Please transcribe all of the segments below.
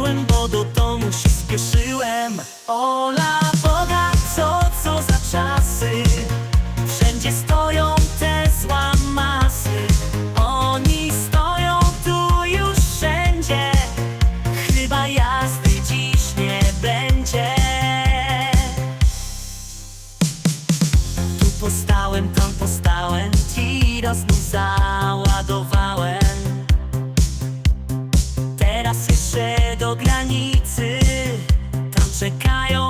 ruszyłem, bo do domu się spieszyłem. Ola Boga, co, co za czasy? Wszędzie stoją te złamasy Oni stoją tu już wszędzie. Chyba jazdy dziś nie będzie. Tu postałem, tam postałem Tiro znów ulicy. Tam czekają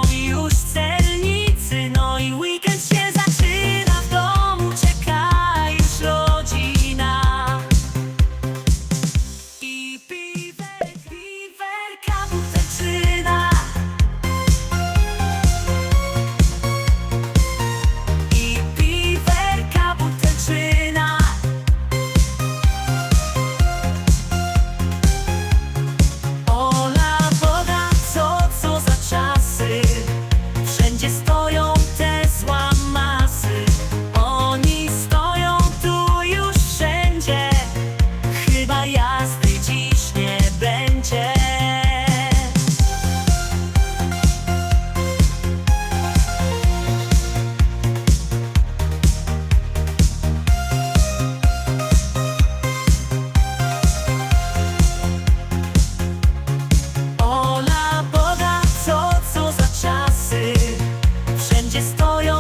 for your